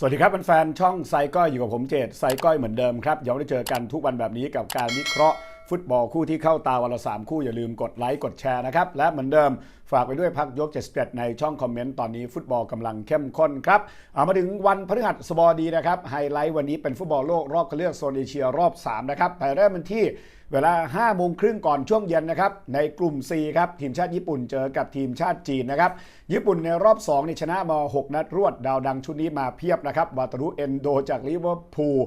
สวัสดีครับแฟนๆช่องไซก้อยอยู่กับผมเจตไซก้อยเหมือนเดิมครับย้อนได้เจอกันทุกวันแบบนี้กับการวิเคราะห์ ฟุตบอลคู่ที่เข้าตาวันละสามคู่อย่าลืมกดไลค์กดแชร์นะครับ และเหมือนเดิมฝากไปด้วยพักยก 77 ในช่องคอมเมนต์ตอนนี้ฟุตบอลกำลังเข้มข้นครับเอามาถึงวันพฤหัสบดีนะครับไฮไลท์วันนี้เป็นฟุตบอลโลกรอบคัดเลือกโซนเอเชียรอบ3นะครับไปเริ่มกันที่เวลา5โมงครึ่งก่อนช่วงเย็นนะครับ ในกลุ่ม C ครับทีมชาติญี่ปุ่นเจอกับทีมชาติจีนนะครับ ญี่ปุ่นในรอบ2ในชนะมา 6 นัดรวด ดาวดังชุดนี้มาเพียบนะครับวาตารุเอนโดจากลิเวอร์พูล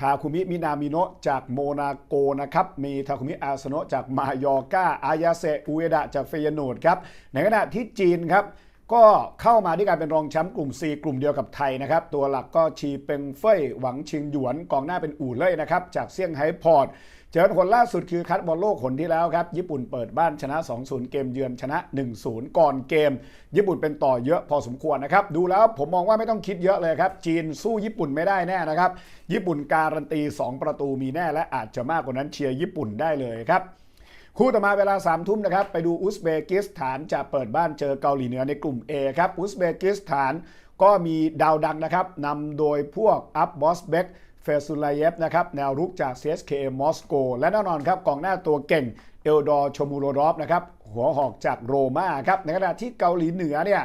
ทาคุมิมินามิโนะจากโมนาโกนะครับมีทาคุมิอาสโนะจากมายอร์กาอายาเซอุเอดะจากเฟยโนดครับในขณะที่จีนครับ ก็เข้ามาด้วยการเป็นรองแชมป์กลุ่ม C กลุ่มเดียวกับไทยนะครับ ตัวหลักก็ชีเปงเฟ่ยหวังชิงหยวน กองหน้าเป็นอู่เล่ยนะครับ จากเซี่ยงไฮ้พอร์ต เจอคนล่าสุดคือคัดบอลโลกคนที่แล้วครับ ญี่ปุ่นเปิดบ้านชนะ 2-0 เกมเยือนชนะ 1-0 ก่อนเกม ญี่ปุ่นเป็นต่อเยอะพอสมควรนะครับ ดูแล้วผมมองว่าไม่ต้องคิดเยอะเลยครับ จีนสู้ญี่ปุ่นไม่ได้แน่นะครับ ญี่ปุ่นการันตี 2 ประตูมีแน่และอาจจะมากกว่านั้นเชียร์ญี่ปุ่นได้เลยครับ คู่ต่อมาเวลา3ามทุ่มนะครับ ไปดูอุซเบกิสถานจะเปิดบ้านเจอเกาหลีเหนือในกลุ่ม A ครับ อุซเบกิสถานก็มีดาวดังนะครับนำโดยพวกอัพบอสเบกเฟซุลาเยฟนะครับแนวรุกจาก CSKA มอสโก และแน่นอนครับกองหน้าตัวเก่งเอลดอร์ชมูโรรอฟนะครับหัวหอกจากโรม่าครับในขณะที่เกาหลีเหนือเนี่ย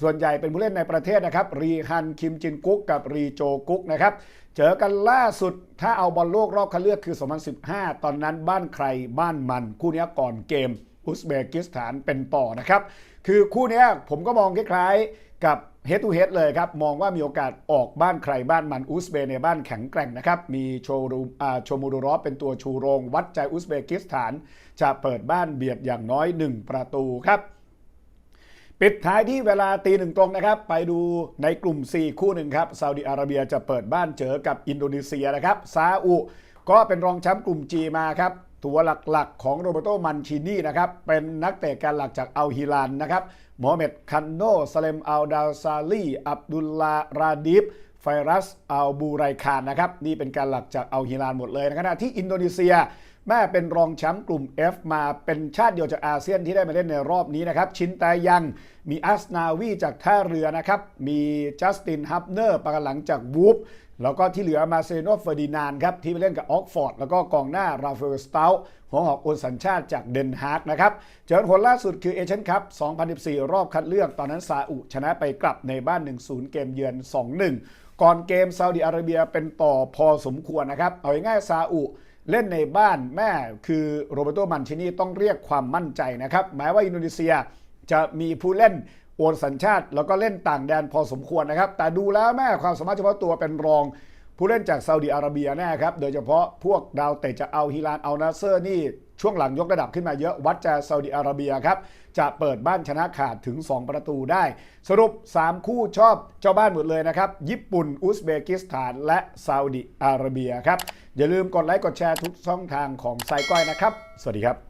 ส่วนใหญ่เป็นผู้เล่นในประเทศนะครับ รีฮัน คิมจินกุ๊กกับรีโจกุ๊กนะครับ เจอกันล่าสุดถ้าเอาบอลโลกรอบคัดเลือกคือ 2015 ตอนนั้นบ้านใครบ้านมัน คู่นี้ก่อนเกมอุซเบกิสถานเป็นต่อนะครับ คือคู่นี้ผมก็มองคล้ายๆกับ head to head เลยครับ มองว่ามีโอกาสออกบ้านใครบ้านมันอุซเบในบ้านแข็งแกร่งนะครับ มีโชรูโชมูดูรอฟเป็นตัวชูโรง วัดใจอุซเบกิสถาน จะเปิดบ้านเบียดอย่างน้อย 1 ประตูครับ ปิดท้ายที่เวลาตีหนึ่งตรงนะครับ ไปดูในกลุ่ม 4 คู่หนึ่งครับซาอุดิอาระเบียจะเปิดบ้านเจอกับอินโดนีเซียนะครับซาอุก็เป็นรองแชมป์กลุ่ม G มาครับ ตัวหลักๆ ของโรเบโตมันชินีนะครับ เป็นนักเตะการหลักจากอัลฮิลานนะครับโมฮัมเหม็ดคันโนซาเลมอัลดาซาลีอับดุลลาราดิฟไฟรัสอัลบูไรคานนะครับนี่เป็นการหลักจากอัลฮิลานหมดเลยในขณะที่อินโดนีเซีย แม่เป็นรองแชมป์กลุ่ม F มาเป็นชาติเดียวจากอาเซียนที่ได้มาเล่นในรอบนี้นะครับ ชินแตยังมีอัสนาวีจากท่าเรือนะครับ มีจัสตินฮับเนอร์ประกันหลังจากวูฟแล้วก็ที่เหลือมาเซโนเฟอร์ดินานครับ ที่ไปเล่นกับออกฟอร์ด แล้วก็กองหน้าราฟาเอลสเตาหัวหอกโอนสัญชาติจากเดนฮาร์กนะครับ เจอผลล่าสุดคือเอเชียนคัพ 2014 รอบคัดเลือกตอนนั้นซาอุชนะไปกลับในบ้าน 1-0 เกมเยือน 2-1 ก่อนเกมซาอุดิอาระเบียเป็นต่อพอสมควรนะครับ เอาง่ายๆซาอุ เล่นในบ้านแม่คือโรเบโตมันชินีต้องเรียกความมั่นใจนะครับแม้ว่าอินโดนีเซียจะมีผู้เล่นโอนสัญชาติ แล้วก็เล่นต่างแดนพอสมควรนะครับ แต่ดูแล้วแม่ความสามารถเฉพาะตัวเป็นรอง ผู้เล่นจากซาอุดิอาระเบียแน่ครับ โดยเฉพาะพวกดาวเตะจากอัลฮิลานอัลนาเซอร์นี่ช่วงหลังยกระดับขึ้นมาเยอะวัดจากซาอุดิอาระเบียครับ จะเปิดบ้านชนะขาดถึง 2 ประตูได้ สรุป 3 คู่ชอบเจ้าบ้านหมดเลยนะครับ ญี่ปุ่น อุซเบกิสถาน และซาอุดิอาระเบียครับ อย่าลืมกดไลค์กดแชร์ทุกช่องทางของไซก้อยนะครับ สวัสดีครับ